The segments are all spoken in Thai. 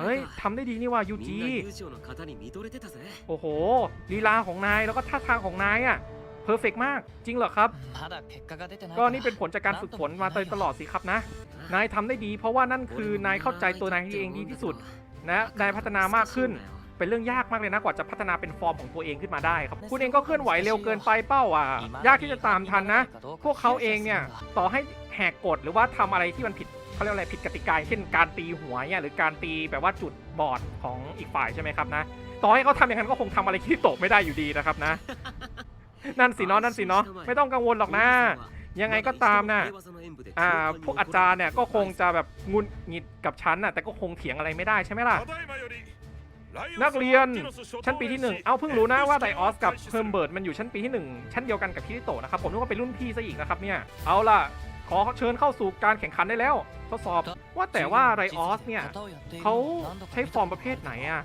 เฮ้ยทำได้ดีนี่ว่ายูจิโอ้โหลีลาของนายแล้วก็ท่าทางของนายอะเพอร์เฟกมาก จริงเหรอครับ ก็นี่เป็นผลจากการฝึกฝนมาตลอดสิครับนะ นายทำได้ดี เพราะว่านั่นคือนายเข้าใจตัวนายเองดีที่สุดนะนายพัฒนามากขึ้น เป็นเรื่องยากมากเลยนะกว่าจะพัฒนาเป็นฟอร์มของตัวเองขึ้นมาได้ครับ คุณเองก็เคลื่อนไหวเร็วเกินไปเป้าอะ ยากที่จะตามทันนะ พวกเขาเองเนี่ยต่อให้แหกกฎหรือว่าทำอะไรที่มันผิด เขาเรียกอะไรผิดกติกาเช่นการตีหัวเนี่ยหรือการตีแบบว่าจุดบอดของอีกฝ่ายใช่ไหมครับนะต่อให้เขาทำอย่างนั้นก็คงทำอะไรที่โตะไม่ได้อยู่ดีนะครับนะ นั่นสิเนาะนั่นสิเนาะไม่ต้องกังวลหรอกนะยังไงก็ตามน่ะอ่าพวกอาจารย์เนี่ยก็คงจะแบบงุนงิดกับฉันน่ะแต่ก็คงเถียงอะไรไม่ได้ใช่ไหมล่ะ นักเรียนชั้นปีที่หนึ่งเอ้าเพิ่งรู้นะว่าไดออสกับเพิร์มเบิร์ดมันอยู่ชั้นปีที่หนึ่งชั้นเดียวกันกับคิริโตะนะครับผมนึกว่าเป็นรุ่นพี่ซะอีกนะครับเนี่ยเอาล่ะ ขอเชิญเข้าสู่การแข่งขันได้แล้ว ทดสอบว่าแต่ว่าไรออสเนี่ยเขาใช้ฟอร์มประเภทไหนอะ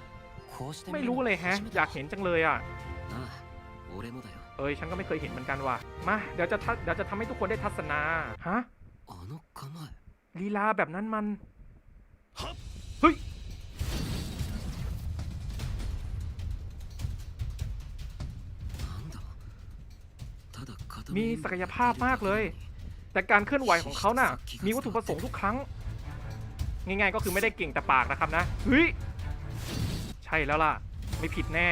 ไม่รู้เลยแฮะ อยากเห็นจังเลยอะเอ้ยฉันก็ไม่เคยเห็นเหมือนกันว่ะ มา เดี๋ยวจะเดี๋ยวจะทำให้ทุกคนได้ทัศนา ฮะลีลาแบบนั้นมัน เฮ้ย มีศักยภาพมากเลย แต่การเคลื่อนไหวของเขาน่ะ มีวัตถุประสงค์ทุกครั้ง ง่ายๆก็คือไม่ได้เก่งแต่ปากนะครับนะเฮ้ยใช่แล้วล่ะ ไม่ผิดแน่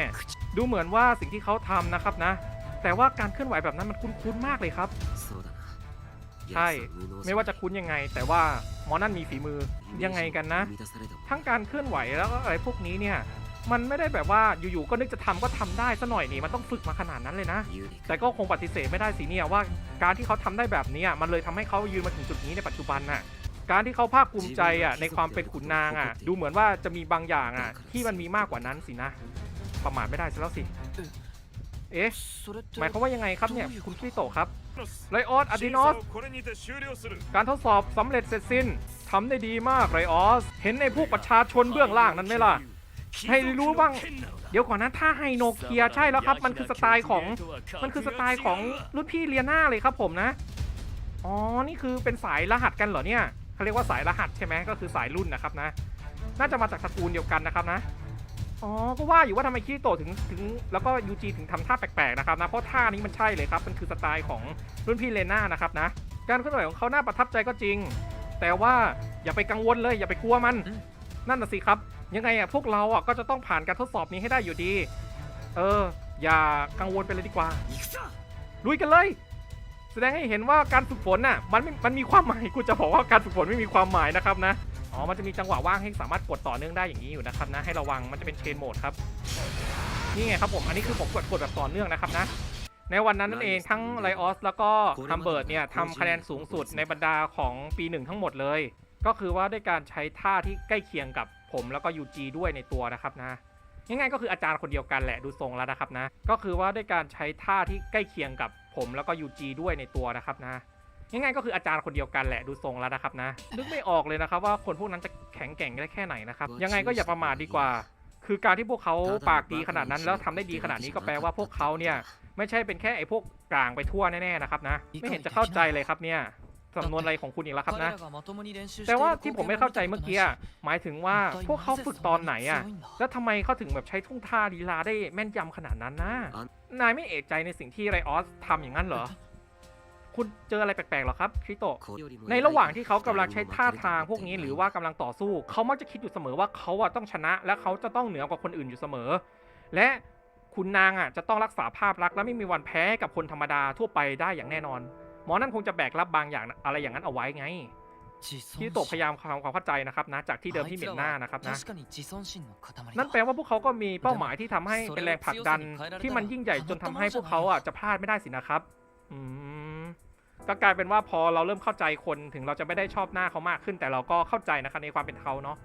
ดูเหมือนว่าสิ่งที่เขาทำนะครับนะ แต่ว่าการเคลื่อนไหวแบบนั้นมันคุ้นๆมากเลยครับ ใช่ ไม่ว่าจะคุ้นยังไง แต่ว่ามอนั่นมีฝีมือยังไงกันนะ ทั้งการเคลื่อนไหวแล้วก็อะไรพวกนี้เนี่ย มันไม่ได้แบบว่าอยู่ๆก็นึกจะทำก็ทำได้ซะหน่อยนี่มันต้องฝึกมาขนาดนั้นเลยนะ แต่ก็คงปฏิเสธไม่ได้สิเนี่ยว่า การที่เขาทำได้แบบนี้มันเลยทำให้เขายืนมาถึงจุดนี้ในปัจจุบันน่ะการที่เขาภาคภูมิใจอะในความเป็นขุนนางอะ ดูเหมือนว่าจะมีบางอย่างอะ ที่มันมีมากกว่านั้นสินะ ประมาทไม่ได้ซะแล้วสิ เอ๊ะหมายความว่ายังไงครับเนี่ยคุณพี่โตครับไรออสอดินอสการทดสอบสำเร็จเสร็จสิ้นทำได้ดีมากไรออส เห็นในผู้ประชาชนเบื้องล่างนั้นไหมล่ะ ให้รู้บ้าง เดี๋ยวก่อนนะถ้าไฮโนเกียใช่แล้วครับ มันคือสไตล์ของมันคือสไตล์ของรุ่นพี่เลียนาเลยครับผมนะอ๋อนี่คือเป็นสายรหัสกันเหรอเนี่ยเขาเรียกว่าสายรหัสใช่ไหมก็คือสายรุ่นนะครับนะ น่าจะมาจากตระกูลเดียวกันนะครับนะอ๋อก็ว่าอยู่ว่าทำไมคิริโตถึงถึง แล้วก็ยูจีถึงทำท่าแปลกๆนะครับนะเพราะท่านี้มันใช่เลยครับมันคือสไตล์ของรุ่นพี่เลน่านะครับนะการเคลื่อนไหวของเขาน่าประทับใจก็จริง แต่ว่าอย่าไปกังวลเลย อย่าไปกลัวมัน นั่นน่ะสิครับยังไงอะพวกเราอะก็จะต้องผ่านการทดสอบนี้ให้ได้อยู่ดี เออ อย่ากังวลไปเลยดีกว่า ลุยกันเลย แสดงให้เห็นว่าการฝึกฝนน่ะมันมันมีความหมายกูจะบอกว่าการฝึกฝนไม่มีความหมายนะครับนะอ๋อมันจะมีจังหวะว่างให้สามารถกดต่อเนื่องได้อย่างนี้อยู่นะครับนะให้ระวังมันจะเป็นเชนโหมดครับนี่ไงครับผมอันนี้คือผมกดกดแบบต่อเนื่องนะครับนะในวันนั้นนั่นเองทั้งไลออสแล้วก็ทัมเบิร์ดเนี่ยทำคะแนนสูงสุดในบรรดาของปีหนึ่งทั้งหมดเลย ก็คือว่าด้วยการใช้ท่าที่ใกล้เคียงกับ ผมแล้วก็ยูจีด้วยในตัวนะครับนะง่ายๆก็คืออาจารย์คนเดียวกันแหละดูทรงแล้วนะครับนะ ก็คือว่าด้วยการใช้ท่าที่ใกล้เคียงกับผมแล้วก็ยูจีด้วยในตัวนะครับนะง่ายๆก็คืออาจารย์คนเดียวกันแหละดูทรงแล้วนะครับนะนึกไม่ออกเลยนะครับว่าคนพวกนั้นจะแข็งแกร่งได้แค่ไหนนะครับยังไงก็อย่าประมาทดีกว่า คือการที่พวกเขาปากดีขนาดนั้น แล้วทำได้ดีขนาดนี้ก็แปลว่าพวกเขาเนี่ย ไม่ใช่เป็นแค่ไอ้พวกกลางไปทั่วแน่ๆนะครับนะ ไม่เห็นจะเข้าใจเลยครับเนี่ย สำนวนอะไรของคุณอีกแล้วครับนะ แต่ว่าที่ผมไม่เข้าใจเมื่อกี้หมายถึงว่าพวกเขาฝึกตอนไหนอะ แล้วทำไมเขาถึงแบบใช้ทุ่งท่าลีลาได้แม่นยำขนาดนั้นนะ นายไม่เอกใจในสิ่งที่ไรออสทำอย่างนั้นเหรอ คุณเจออะไรแปลกๆหรอครับคริโตในระหว่างที่เขากำลังใช้ท่าทางพวกนี้หรือว่ากำลังต่อสู้ เขามักจะคิดอยู่เสมอว่าเขาอะต้องชนะ และเขาจะต้องเหนือกว่าคนอื่นอยู่เสมอ และคุณนางอะจะต้องรักษาภาพลักษณ์และไม่มีวันแพ้กับคนธรรมดาทั่วไปได้อย่างแน่นอน หมอนั่นคงจะแบกรับบางอย่างอะไรอย่างนั้นเอาไว้ไงที่ตกพยายามทำความเข้าใจนะครับนะจากที่เดิมที่เหม็นหน้านะครับนะนั่นแปลว่าพวกเขาก็มีเป้าหมายที่ทำให้เป็นแรงผลักดันที่มันยิ่งใหญ่จนทำให้พวกเขาอะจะพลาดไม่ได้สินะครับอืมก็กลายเป็นว่าพอเราเริ่มเข้าใจคนถึงเราจะไม่ได้ชอบหน้าเขามากขึ้น แต่เราก็เข้าใจนะครับในความเป็นเขาเนาะ